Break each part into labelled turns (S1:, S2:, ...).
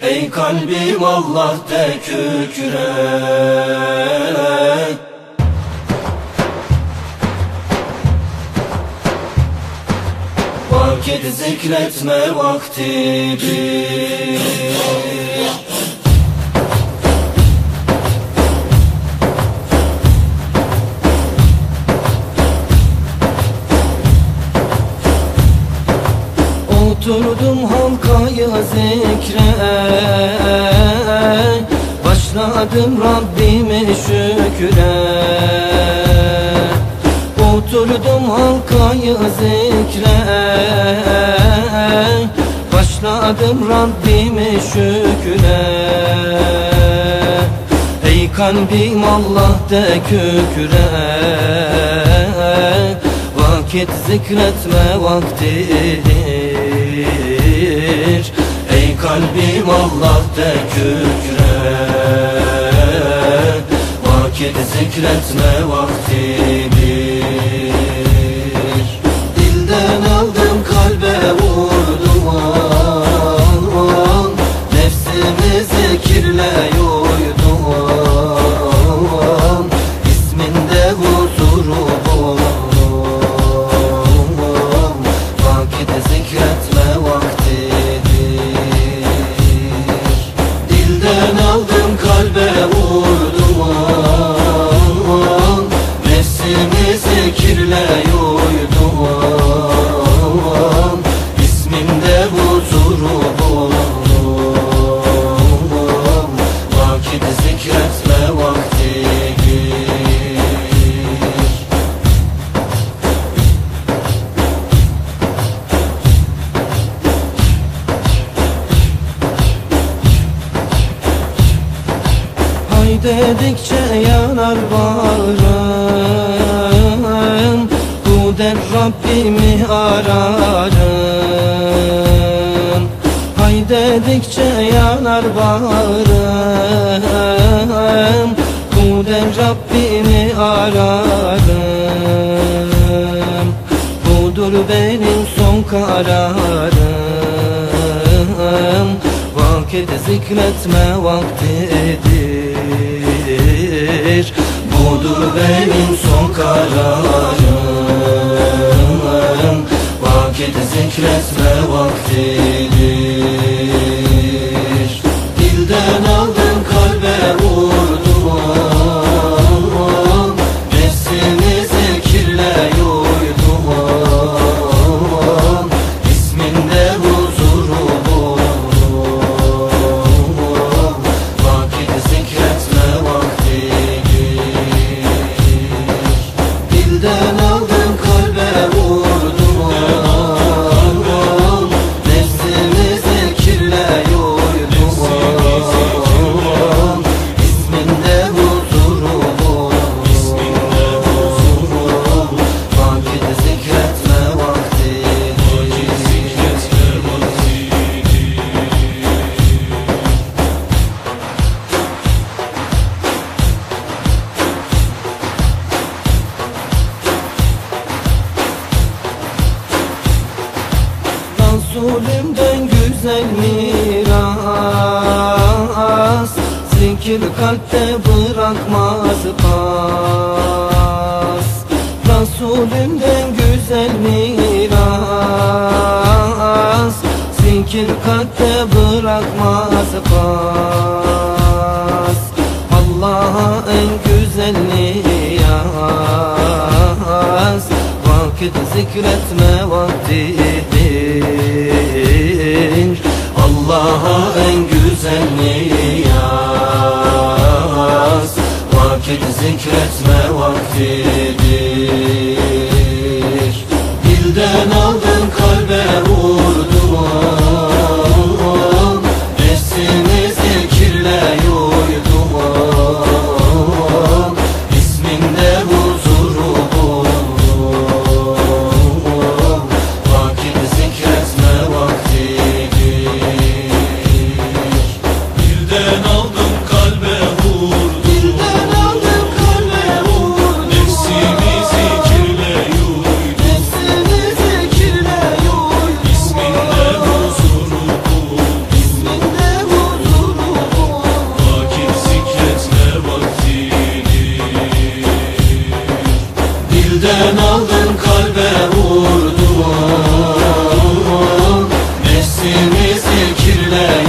S1: Ey kalbim Allah de kükre Vakit zikretme vaktidir Oturdum halkaya zikre. Başladım Rabbime şükre. Oturdum halkaya zikre. Başladım Rabbime şükre. Ey kalbim Allah de kükre. Vakit zikretme vaktidir Ey kalbim Allah de kükre Vakit zikretme vaktidir Dilden aldım kalbe vurdum dedikçe yanar bağrım Bu der Rabbimi ararım. Hay dedikçe yanar bağrım Bu der Rabbimi ararım. Budur benim son kararım. Vakit zikretme vaktidir Budur benim son kararım. Vakit zikretme Resulümden güzel miras. Zikir kalpte bırakmaz pas Resulümden güzel miras. Zikir kalpte bırakmaz pas Allah'a en güzel niyaz Vakit zikretme vaktidir Allah'a en güzel niyaz. Vakit zikretme vaktidir. Dilden Dilden aldım kalbe vurdum Dilden kirle yuydum Nefsimizi kirle yuydum İsminde huzuru buldum İsminde huzuru buldum
S2: Dilden aldım kalbe vurdum
S1: Nefsimizi kirle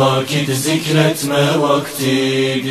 S1: Vakit zikretme vaktidir